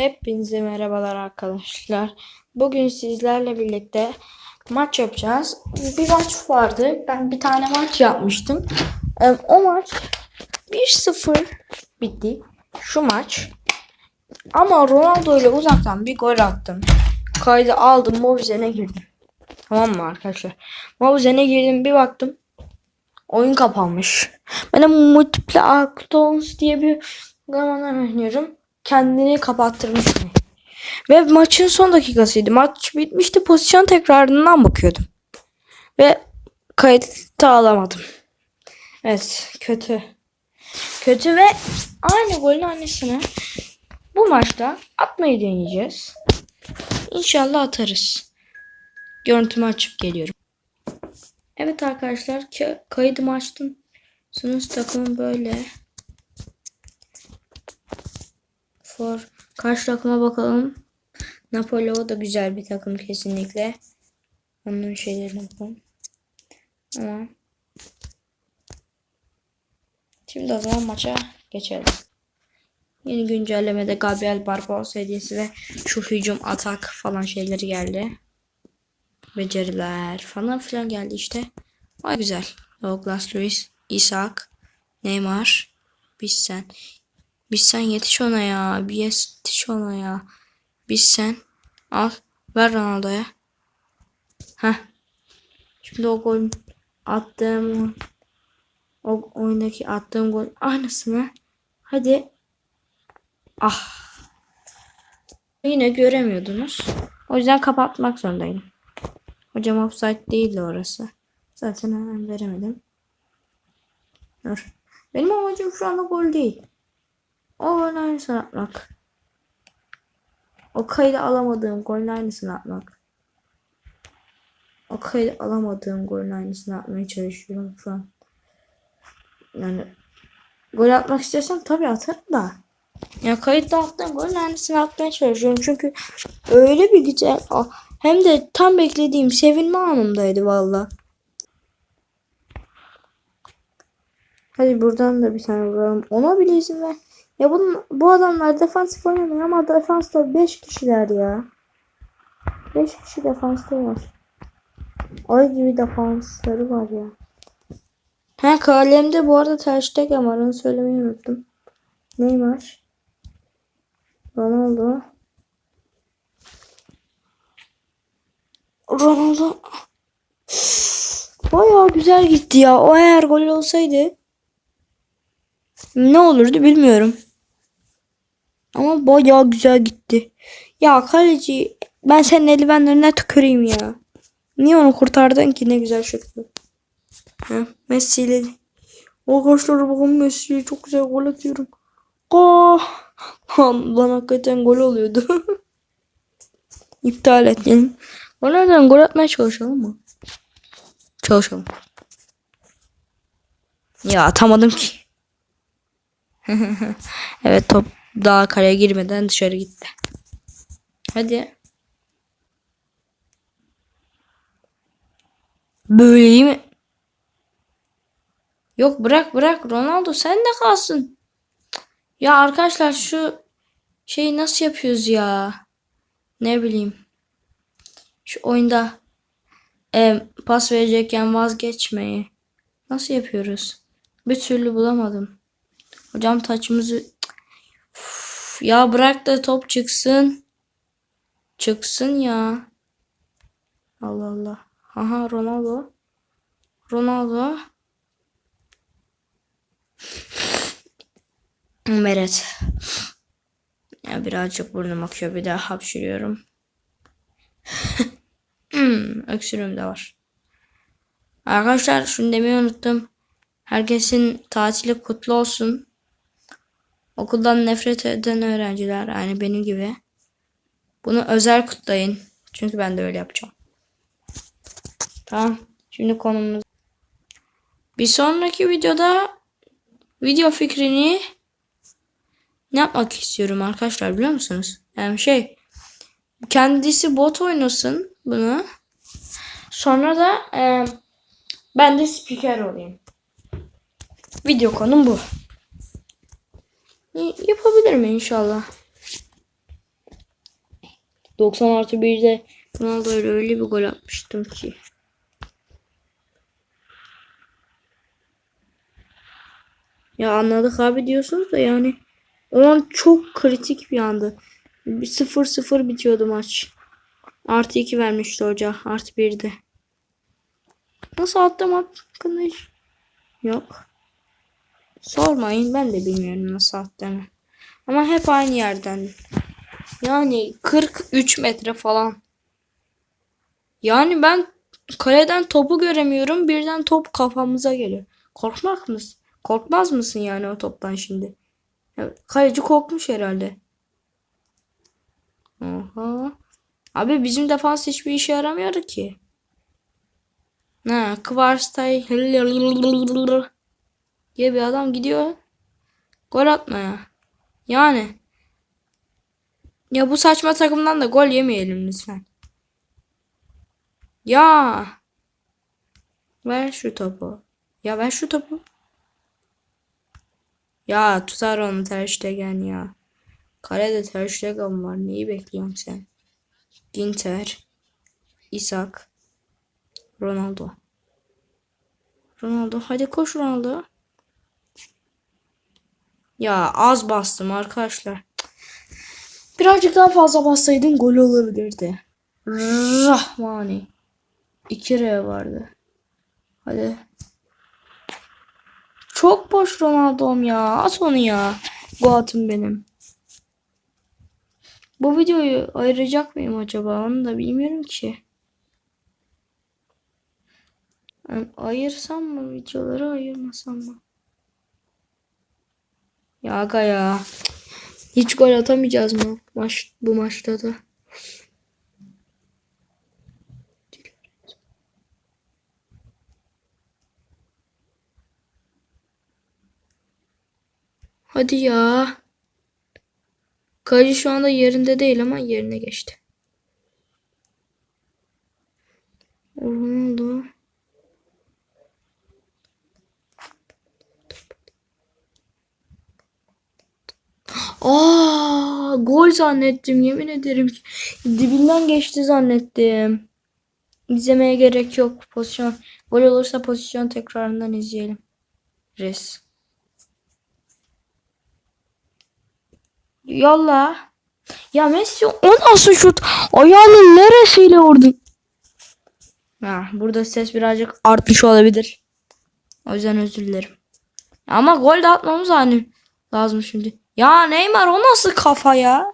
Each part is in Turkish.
Hepinize merhabalar arkadaşlar. Bugün sizlerle birlikte maç yapacağız. Bir maç vardı. Ben bir tane maç yapmıştım. Ee, O maç 1-0 bitti. Şu maç. Ama Ronaldo ile uzaktan bir gol attım. Kaydı aldım. Mobizen'e girdim. Tamam mı arkadaşlar? Mobizen'e girdim. Bir baktım. Oyun kapanmış. Ben de Multiple Actons diye bir uygulamadan oynuyorum. Kendini kapattırmış. beni. Ve maçın son dakikasıydı. Maç bitmişti. Pozisyon tekrarından bakıyordum. Ve kayıtta alamadım. Evet kötü. Kötü ve aynı golün annesine bu maçta atmayı deneyeceğiz. İnşallah atarız. Görüntümü açıp geliyorum. Evet arkadaşlar ka- kaydımı açtım. Sınıf takımı böyle. For karşı takıma bakalım. Napoli o da güzel bir takım kesinlikle. Onun şeylerine bakalım. Ama Şimdi o zaman maça geçelim. Yeni güncellemede Gabriel Barbosa hediyesi ve şu hücum atak falan şeyleri geldi. Beceriler falan filan geldi işte. Ay güzel. Douglas Luiz, Isak, Neymar, Bissen. Bissen yetiş ona ya. Bir yetiş ona ya. Bissen. Al. Ver Ronaldo'ya. Heh. Şimdi o gol attığım o oyundaki attığım gol aynısını. Hadi. Ah. Yine göremiyordunuz. O yüzden kapatmak zorundayım. Hocam offside değildi orası. Zaten hemen veremedim. Dur. Benim amacım şu anda gol değil. O aynısını atmak. O kaydı alamadığım golün aynısını atmak. O kaydı alamadığım golün aynısını atmaya çalışıyorum şu an. Yani gol atmak istiyorsam tabii atarım da. Ya kayıtta attığım golün aynısını atmaya çalışıyorum. Çünkü öyle bir güzel. Hem de tam beklediğim sevinme anımdaydı valla. Hadi buradan da bir tane vuralım. Ona bile izin ver. Ya bunun, bu adamlar defansif oynamıyor ama defansta 5 kişiler ya. 5 kişi defansta var. Ay gibi defansları var ya. Ha kalemde bu arada Ter Stegen var onu söylemeyi unuttum. Neymar. Ronaldo. Ronaldo. Bayağı güzel gitti ya. O eğer gol olsaydı ne olurdu bilmiyorum. Ama bayağı güzel gitti. Ya kaleci ben senin eldivenlerine tüküreyim ya. Niye onu kurtardın ki ne güzel şutlu. Ha, Messi ile. Arkadaşlar bakın Messi'ye çok güzel gol atıyorum. Oh! Lan hakikaten gol oluyordu. İptal edelim. Onlardan gol atmaya çalışalım mı? Çalışalım. Ya atamadım ki. evet top daha kaleye girmeden dışarı gitti. Hadi. Böyle iyi mi? Yok bırak bırak Ronaldo sen de kalsın. Ya arkadaşlar şu şeyi nasıl yapıyoruz ya? Ne bileyim. Şu oyunda e, pas verecekken vazgeçmeyi nasıl yapıyoruz? Bir türlü bulamadım. Hocam taçımızı ya bırak da top çıksın. Çıksın ya. Allah Allah. Aha Ronaldo. Ronaldo. Meret. Ya birazcık burnum akıyor. Bir daha hapşırıyorum. öksürüğüm de var. Arkadaşlar şunu demeyi unuttum. Herkesin tatili kutlu olsun. Okuldan nefret eden öğrenciler yani benim gibi. Bunu özel kutlayın. Çünkü ben de öyle yapacağım. Tamam. Şimdi konumuz. Bir sonraki videoda video fikrini ne yapmak istiyorum arkadaşlar biliyor musunuz? Yani şey kendisi bot oynasın bunu. Sonra da e, ben de spiker olayım. Video konum bu. Yapabilirim inşallah. 90 artı 1'de Ronaldo öyle, bir gol atmıştım ki. Ya anladık abi diyorsunuz da yani o an çok kritik bir andı. Bir 0-0 bitiyordu maç. Artı 2 vermişti hoca. Artı 1'de. Nasıl attım hakkında hiç yok. Sormayın ben de bilmiyorum nasıl attığımı. Ama hep aynı yerden. Yani 43 metre falan. Yani ben kaleden topu göremiyorum. Birden top kafamıza geliyor. Korkmak mısın? Korkmaz mısın yani o toptan şimdi? Kaleci korkmuş herhalde. Oha. Abi bizim defans hiçbir işe yaramıyor ki. Ha, Kvarstay diye bir adam gidiyor. Gol atmaya. Yani. Ya bu saçma takımdan da gol yemeyelim lütfen. Ya. Ver şu topu. Ya ver şu topu. Ya tutar onu Ter Stegen ya. Kalede Ter Stegen var. Neyi bekliyorsun sen? Ginter. Isak. Ronaldo. Ronaldo. Hadi koş Ronaldo. Ya az bastım arkadaşlar. Birazcık daha fazla bassaydım gol olabilirdi. Rahmani. 2R vardı. Hadi. Çok boş Ronaldo'm ya. At onu ya. Goat'ım benim. Bu videoyu ayıracak mıyım acaba? Onu da bilmiyorum ki. Yani ayırsam mı videoları ayırmasam mı? Ya aga ya. Hiç gol atamayacağız mı maç bu maçta da? Hadi ya. Kaleci şu anda yerinde değil ama yerine geçti. Ronaldo. Aa, gol zannettim yemin ederim. ki. Dibinden geçti zannettim. İzlemeye gerek yok. Pozisyon gol olursa pozisyon tekrarından izleyelim. Res. Yalla. Ya Messi o nasıl şut? Ayağının neresiyle vurdu? Ha, burada ses birazcık artmış olabilir. O yüzden özür dilerim. Ama gol de atmamız hani lazım şimdi. Ya Neymar o nasıl kafa ya?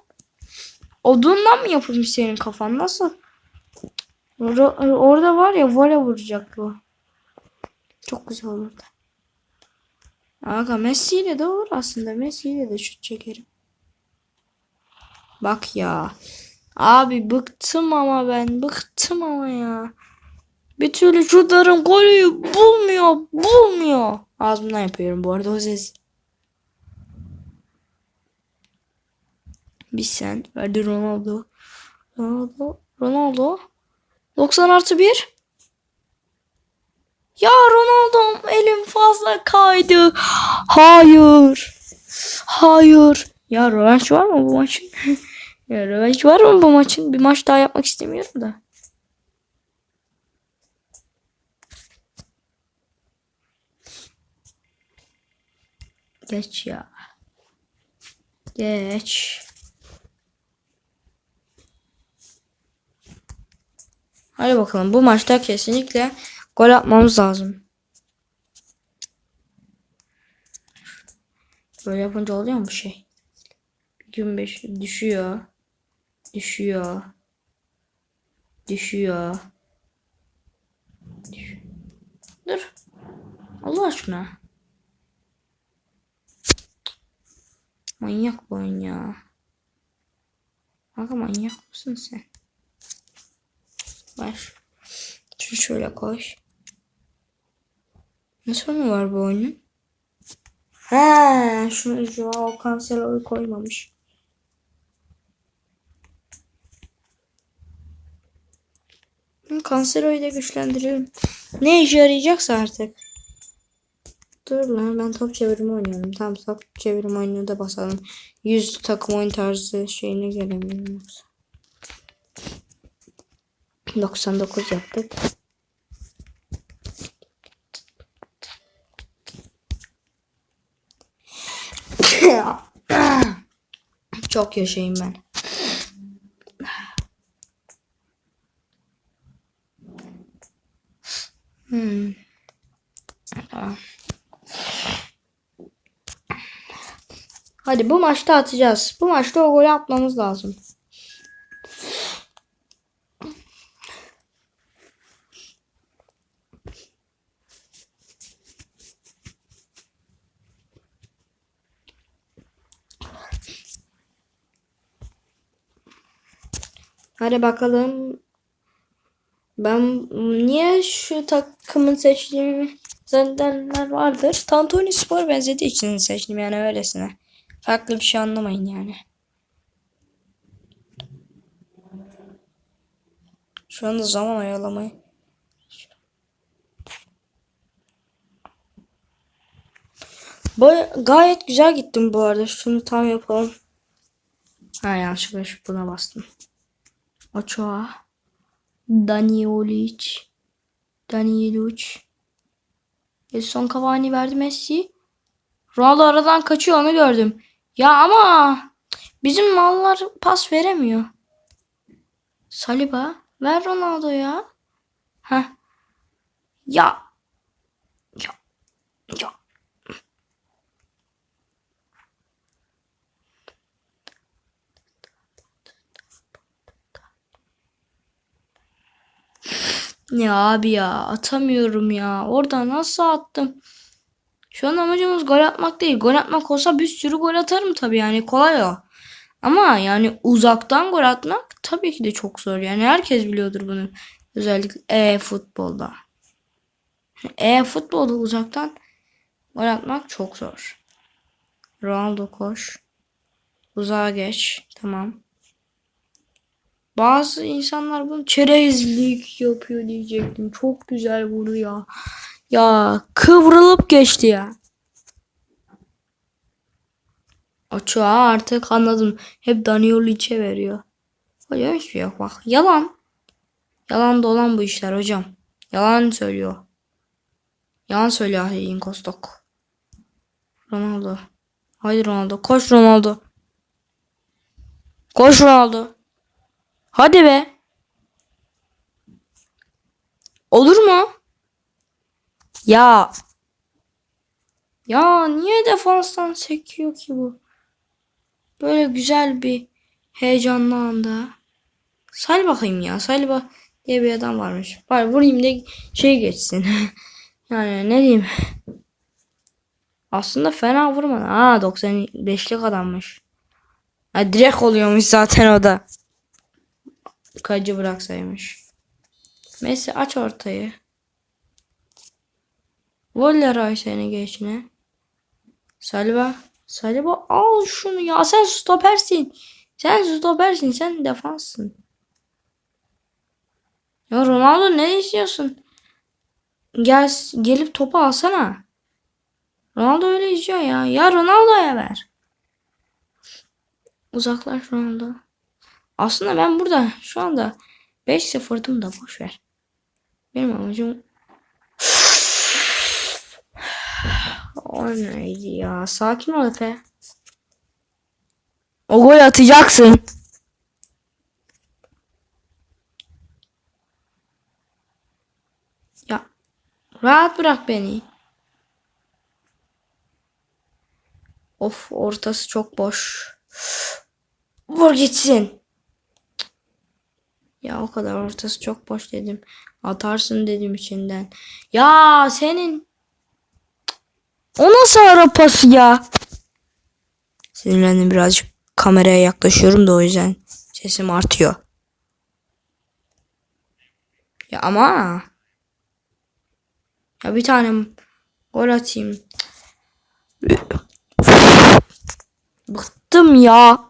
Odundan mı yapılmış senin kafan? Nasıl? Or- orada var ya voley vuracak bu. Çok güzel olurdu. Aga Messi ile de olur aslında. Messi ile de şut çekerim. Bak ya. Abi bıktım ama ben. Bıktım ama ya. Bir türlü şutların golü bulmuyor. Bulmuyor. Ağzımdan yapıyorum bu arada o ses. Bir sen. Verdi Ronaldo. Ronaldo. Ronaldo. 90 artı 1. Ya Ronaldo'm elim fazla kaydı. Hayır. Hayır. Ya rövanş var mı bu maçın? ya rövanş var mı bu maçın? Bir maç daha yapmak istemiyorum da. Geç ya. Geç. Hadi bakalım bu maçta kesinlikle gol atmamız lazım. Böyle yapınca oluyor mu şey? 25 düşüyor. Düşüyor. Düşüyor. Düş- Dur. Allah aşkına. Manyak bu oyun ya. Kanka manyak mısın sen? Var. Şunu şöyle koy. Ne sorunu var bu oyunun? He, şunu Joao Cancelo'yu koymamış. Cancelo'yu da güçlendiriyorum. Ne işe yarayacaksa artık. Dur lan ben top çevirme oynuyorum. Tamam top çevirme oyununu da basalım. 100 takım oyun tarzı şeyine gelemiyorum. 99 yaptık. Çok yaşayayım ben. Hmm. Hadi bu maçta atacağız. Bu maçta o golü atmamız lazım. Hadi bakalım. Ben niye şu takımın seçtiğimi zannedenler vardır. Tantuni Spor benzediği için seçtim yani öylesine. Farklı bir şey anlamayın yani. Şu anda zaman ayarlamayı. Baya, gayet güzel gittim bu arada. Şunu tam yapalım. Ha yanlışlıkla buna bastım. Ochoa. Daniolic. Danielic. Edson Cavani verdi Messi. Ronaldo aradan kaçıyor onu gördüm. Ya ama bizim mallar pas veremiyor. Saliba ver Ronaldo ya. Heh. Ya. Ya. Ya. Ya abi ya atamıyorum ya. Orada nasıl attım? Şu an amacımız gol atmak değil. Gol atmak olsa bir sürü gol atarım tabii yani kolay o. Ama yani uzaktan gol atmak tabii ki de çok zor. Yani herkes biliyordur bunu. Özellikle e-futbolda. E-futbolda uzaktan gol atmak çok zor. Ronaldo koş. Uzağa geç. Tamam. Bazı insanlar bunu çerezlik yapıyor diyecektim. Çok güzel vurdu ya. Ya kıvrılıp geçti ya. Açığa artık anladım. Hep Daniolic'e veriyor. Hocam hiçbir şey yok bak. Yalan. Yalan dolan bu işler hocam. Yalan söylüyor. Yalan söylüyor Hayin Kostok. Ronaldo. Haydi Ronaldo. Koş Ronaldo. Koş Ronaldo. Hadi be. Olur mu? Ya. Ya niye defanstan sekiyor ki bu? Böyle güzel bir heyecanlı anda. Say bakayım ya. Saliba diye bir adam varmış. Bari vurayım da şey geçsin. yani ne diyeyim. Aslında fena vurmadı. Aa 95'lik adammış. Ha, direkt oluyormuş zaten o da. Kacı bıraksaymış. Messi aç ortayı. Voller seni geçine. Saliba. Saliba al şunu ya. Sen stopersin. Sen stopersin. Sen defanssın. Ya Ronaldo ne istiyorsun? Gel gelip topu alsana. Ronaldo öyle istiyor ya. Ya Ronaldo'ya ver. Uzaklaş Ronaldo. Aslında ben burada şu anda 5-0'dım da boş ver. Benim amacım o neydi ya? Sakin ol Efe. O gol atacaksın. Ya rahat bırak beni. Of ortası çok boş. Vur gitsin. Ya o kadar ortası çok boş dedim. Atarsın dedim içinden. Ya senin o nasıl ara pası ya? Sinirlendim birazcık. Kameraya yaklaşıyorum da o yüzden sesim artıyor. Ya ama ya bir tane gol atayım. Bıktım ya.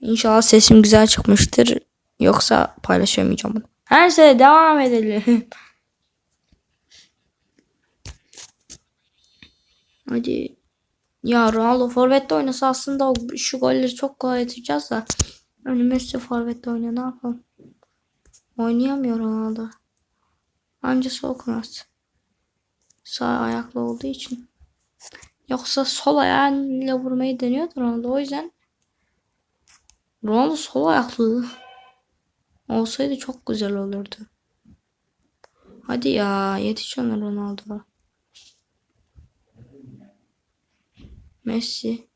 İnşallah sesim güzel çıkmıştır. Yoksa paylaşamayacağım bunu. Her şeye devam edelim. Hadi. Ya Ronaldo forvette oynasa aslında şu golleri çok kolay atacağız da. Hani Messi forvette oynuyor ne yapalım. Oynayamıyor Ronaldo. Anca sol kanat. Sağ ayaklı olduğu için. Yoksa sol ayağıyla vurmayı deniyordu Ronaldo. O yüzden Ronaldo sol ayaklı. Olsaydı çok güzel olurdu. Hadi ya yetiş ona Ronaldo. Messi.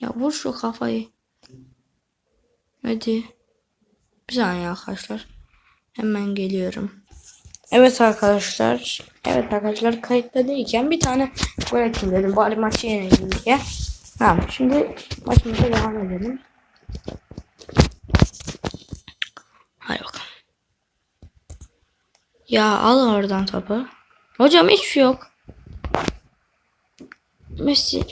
Ya vur şu kafayı. Hadi. Bir saniye arkadaşlar. Hemen geliyorum. Evet arkadaşlar. Evet arkadaşlar kayıtta değilken bir tane gol atayım dedim. Bari maçı yenelim diye. Tamam şimdi maçımıza devam edelim. Hadi bakalım. Ya al oradan topu. Hocam hiçbir şey yok. Messi.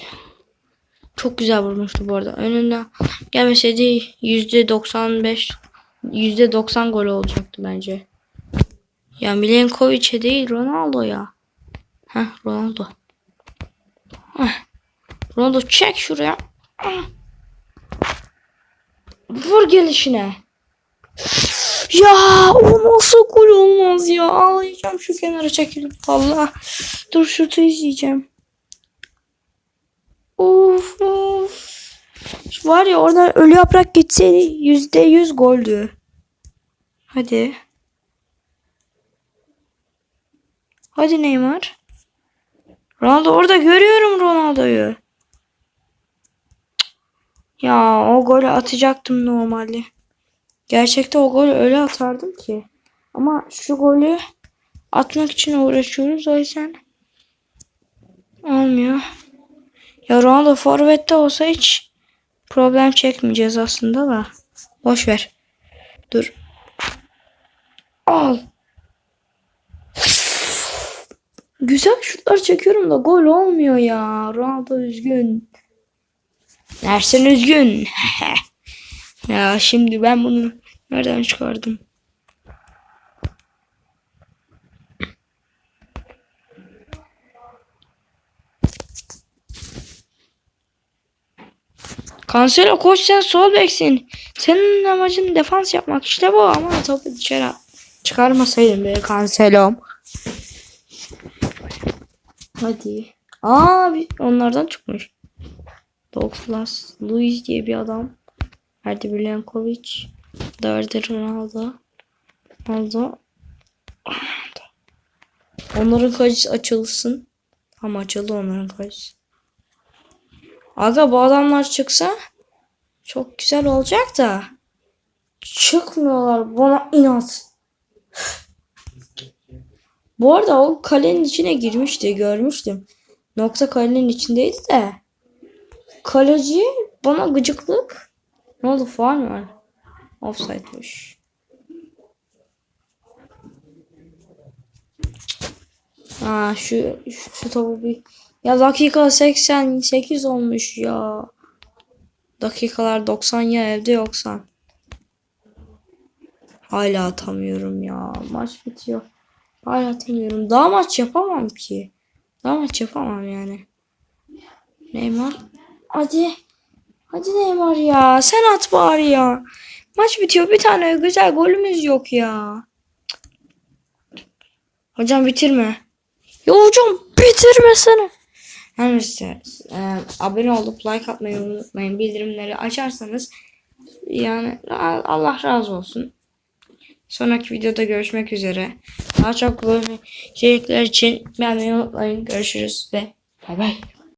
Çok güzel vurmuştu bu arada. Önüne gelmeseydi %95 %90 gol olacaktı bence. Ya Milenkovic'e değil Ronaldo'ya. Heh Ronaldo. Heh. Ronaldo çek şuraya. Ah. Vur gelişine. Ya o nasıl gol olmaz ya. Ağlayacağım şu kenara çekilip. Allah. Dur şutu izleyeceğim. Of of. Var ya oradan ölü yaprak gitseydi yüzde yüz goldü. Hadi. Hadi Neymar. Ronaldo orada görüyorum Ronaldo'yu. Ya o golü atacaktım normalde. Gerçekte o golü öyle atardım ki. Ama şu golü atmak için uğraşıyoruz o yüzden olmuyor. Ya Ronaldo forvette olsa hiç problem çekmeyeceğiz aslında da. Boş ver. Dur. Al. Güzel şutlar çekiyorum da gol olmuyor ya. Ronaldo üzgün. Ersen üzgün. ya şimdi ben bunu nereden çıkardım? Cancelo koş sen sol beksin. Senin amacın defans yapmak işte bu ama topu dışarı çıkarmasaydın be Cancelo'm. Hadi. Aa onlardan çıkmış. Douglas Luiz diye bir adam. Erdi Milenkovic. Derdi Ronaldo. Ronaldo. Onların kalecisi açılsın. Ama açıldı onların kalecisi. Aga bu adamlar çıksa çok güzel olacak da. Çıkmıyorlar bana inat. Bu arada o kalenin içine girmişti görmüştüm. Nokta kalenin içindeydi de. Kaleci bana gıcıklık. Ne oldu faul var? Offside'mış. Ha şu, şu, şu topu bir ya dakika 88 olmuş ya. Dakikalar 90 ya evde yoksan. Hala atamıyorum ya. Maç bitiyor. Hala atamıyorum. Daha maç yapamam ki. Daha maç yapamam yani. Neymar. Hadi. Hadi Neymar ya. Sen at bari ya. Maç bitiyor. Bir tane güzel golümüz yok ya. Hocam bitirme. Ya hocam bitirmesene. Her neyse e, abone olup like atmayı unutmayın. Bildirimleri açarsanız yani Allah razı olsun. Sonraki videoda görüşmek üzere. Daha çok böyle içerikler için beğenmeyi unutmayın. Görüşürüz ve bay bay.